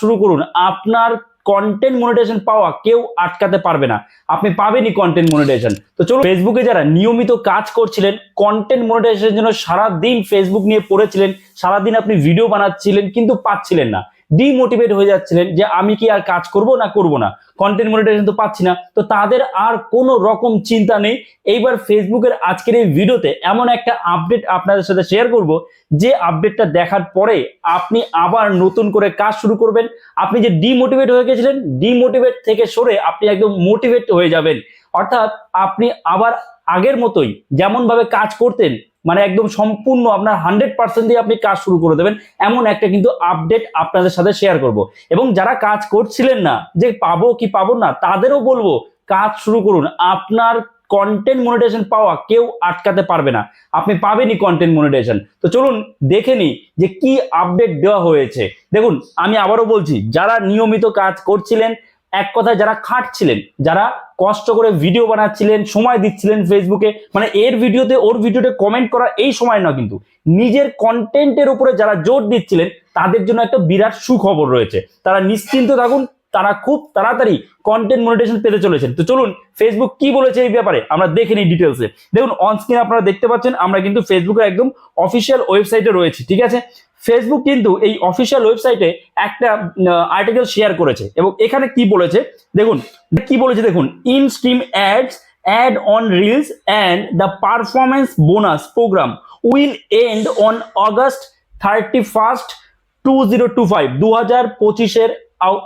শুরু করুন। আপনার কন্টেন্ট মনিটাইজেশন পাওয়া কেউ আটকাতে পারবে না। আপনি পাবেনই কন্টেন্ট মনিটাইজেশন তো চলো ফেসবুকে যারা নিয়মিত কাজ করছিলেন কন্টেন্ট মনিটাইজেশনের জন্য সারা দিন ফেসবুক নিয়ে পড়েছিলেন, সারাদিন আপনি ভিডিও বানাচ্ছিলেন, কিন্তু পাচ্ছিলেন না। ডিমোটিভেট হয়ে যাচ্ছিলেন যে আমি কি আর কাজ করব না করব না? কন্টেন্ট মনিটাইজেশন তো পাচ্ছি না। তো তাদের আর কোনো রকম চিন্তা নেই। এইবার ফেসবুকের আজকের এই ভিডিওতে এমন একটা আপডেট আপনাদের সাথে শেয়ার করব, যে আপডেটটা দেখার পরে আপনি আবার নতুন করে কাজ শুরু করবেন। আপনি যে ডিমোটিভেট হয়ে গেছিলেন ডিমোটিভেট থেকে সরে আপনি একদম মোটিভেট হয়ে যাবেন। অর্থাৎ আপনি আবার আগের মতোই যেমন ভাবে কাজ করতেন মানে একদম সম্পূর্ণ আপনার হান্ড্রেড পার্সেন্ট দিয়ে আপনি কাজ শুরু করে দেবেন। এমন একটা কিন্তু আপডেট আপনাদের সাথে শেয়ার করব। এবং যারা কাজ করছিলেন না, যে পাবো কি পাবো না, তাদেরও বলব, কাজ শুরু করুন। আপনার কন্টেন্ট মনিটাইজেশন পাওয়া কেউ আটকাতে পারবে না। আপনি পাবেনই কন্টেন্ট মনিটাইজেশন তো চলুন দেখে নিই যে কি আপডেট দেওয়া হয়েছে। দেখুন, আমি আবারও বলছি, যারা নিয়মিত কাজ করছিলেন এক কথায় যারা খাটছিলেন, যারা কষ্ট করে ভিডিও বানাচ্ছিলেন, সময় দিচ্ছিলেন ফেসবুকে মানে এর ভিডিওতে ওর ভিডিওতে কমেন্ট করা এই সময় না কিন্তু। নিজের কন্টেন্টের উপরে যারা জোর দিচ্ছিলেন, তাদের জন্য একটা বিরাট সুখবর রয়েছে। তারা নিশ্চিন্ত থাকুন তারা খুব তাড়াতাড়ি কন্টেন্ট মনিটাইজেশন পেতে চলেছেন। তো চলুন ফেসবুক কি বলেছে এই ব্যাপারে আমরা দেখে নিই ডিটেলসে দেখুন অন স্ক্রিন আপনারা দেখতে পাচ্ছেন, আমরা কিন্তু ফেসবুকের একদম অফিসিয়াল ওয়েবসাইটে রয়েছি, ঠিক আছে? ফেসবুক কিন্তু এই অফিসিয়াল ওয়েবসাইটে একটা আর্টিকেল শেয়ার করেছে। এবং এখানে কি বলেছে? দেখুন, কি বলেছে দেখুন in stream ads ad on reels and the performance bonus programme will end on August thirty first two zero two five দু হাজার পঁচিশের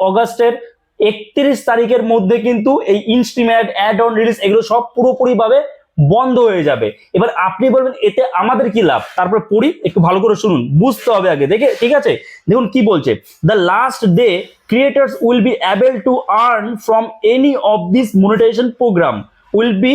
অগস্টের একত্রিশ তারিখের মধ্যে কিন্তু এই instream ad ad on reels এগুলো সব পুরোপুরিভাবে বন্ধ হয়ে যাবে। এবার আপনি বলবেন, এতে আমাদের কি লাভ? তারপরে পড়ি, একটু ভালো করে শুনুন, বুঝতে হবে আগে। দেখে, ঠিক আছে? দেখুন কি বলছে। The last day creators will be able to earn from any of this monetisation programme will be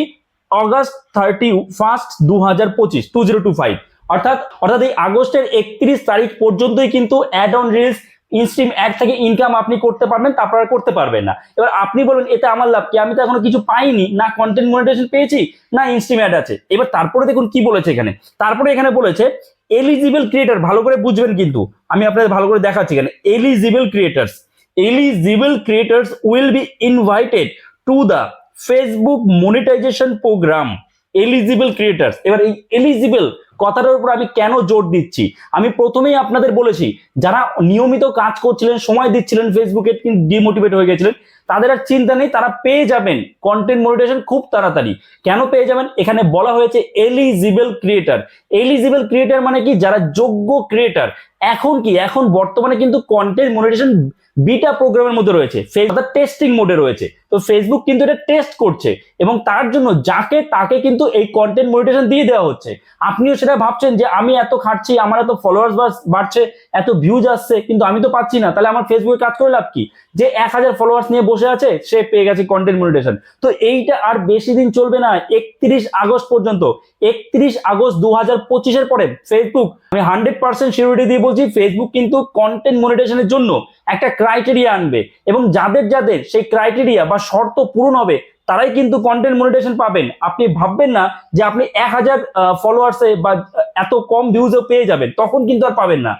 August thirty first দু হাজার পঁচিশ টু জিরো টু ফাইভ অর্থাৎ অর্থাৎ এই আগস্টের একত্রিশ তারিখ পর্যন্তই কিন্তু ad on reels instream ad থেকে ইনকাম আপনি করতে পারবেন, তারপর করতে পারবেন না। এবার আপনি বলুন, এতে আমার লাভ কি? আমি তো এখনও কিছু পাইনি। না কন্টেন্ট মনিটাইজেশন পেয়েছি, না ইনস্ট্রিম অ্যাড আছে। এবার তারপরে দেখুন কি বলেছে এখানে। তারপরে এখানে বলেছে এলিজিবল ক্রিয়েটার ভালো করে বুঝবেন কিন্তু। আমি আপনাদের ভালো করে দেখাচ্ছি এখানে। Eligible creators eligible creators will be invited to the Facebook monetisation programme eligible creators এবার এই এলিজিবল কথাটার উপর আমি কেন জোর দিচ্ছি? আমি প্রথমেই আপনাদের বলেছি, যারা নিয়মিত কাজ করছিলেন, সময় দিচ্ছিলেন ফেসবুকে ডিমোটিভেট হয়ে গেছিলেন, তাদের আর চিন্তা নেই, তারা পেয়ে যাবেন। কন্টেন্ট মনিটাইজেশন খুব তাড়াতাড়ি। কেন পেয়ে যাবেন? এখানে বলা হয়েছে এলিজিবল ক্রিয়েটার এলিজিবল ক্রিয়েটার মানে কি? যারা যোগ্য ক্রিয়েটার এখন কি? এখন বর্তমানে কিন্তু কন্টেন্ট মনিটাইজেশন বিটা প্রোগ্রামের মধ্যে রয়েছে। অর্থাৎ টেস্টিং মোডে রয়েছে। তো ফেসবুক কিন্তু এটা টেস্ট করছে এবং তার জন্য যাকে তাকে কিন্তু এই কন্টেন্ট মনিটেশন দিয়ে দেওয়া হচ্ছে, আপনিও সেটা ভাবছেন যে আমি এত খাটছি, আমার এত ফলোয়ার্স বাড়ছে, এত ভিউজ আসছে, কিন্তু আমি তো পাচ্ছি না। তাহলে আমার ফেসবুকে কাজ করে লাভ কি? যে এক হাজার ফলোয়ার্স নিয়ে বসে আছে, সে পেয়ে গেছে কন্টেন্ট মনিটেশন তো এইটা আর বেশি দিন চলবে না, একত্রিশ আগস্ট পর্যন্ত। একত্রিশ আগস্ট দু হাজার পঁচিশের পরে ফেসবুক আমি হান্ড্রেড পার্সেন্ট সিউরিটি দিয়ে বলছি ফেসবুক কিন্তু কন্টেন্ট মনিটেশনের জন্য একটা ক্রাইটেরিয়া আনবে। এবং যাদের যাদের সেই ক্রাইটেরিয়া বা শর্ত পূরণ হবে তারাই কিন্তু কন্টেন্ট মনিটেশন পাবেন। আপনি ভাববেন না যে আপনি এক হাজার ফলোয়ার্সে বা এত কম ভিউজও পেয়ে যাবেন, তখন কিন্তু আর পাবেন না।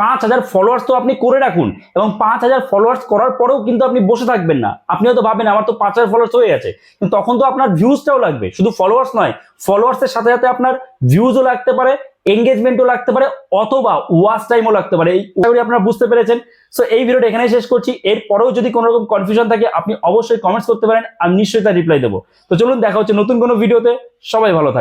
পাঁচ হাজার ফলোয়ার্স তো আপনি করে রাখুন এবং পাঁচ হাজার ফলোয়ার্স করার পরেও কিন্তু আপনি বসে থাকবেন না। আপনি হয়তো ভাবেন আমার তো পাঁচ হাজার ফলোয়ার্স হয়ে গেছে। তখন তো আপনার ভিউজটাও লাগবে। শুধু ফলোয়ার্স নয় ফলোয়ার্সের সাথে সাথে আপনার ভিউজও লাগতে পারে। এঙ্গেজমেন্টও লাগতে পারে অথবা ওয়াচ টাইমও লাগতে পারে। এই আপনারা বুঝতে পেরেছেন। সো এই ভিডিওটা এখানে শেষ করছি। এরপরেও যদি কোনো রকম কনফিউশন থাকে, আপনি অবশ্যই কমেন্টস করতে পারেন। আমি নিশ্চয়ই তার রিপ্লাই দেবো। তো চলুন, দেখা হচ্ছে নতুন কোনো ভিডিওতে সবাই ভালো থাকবে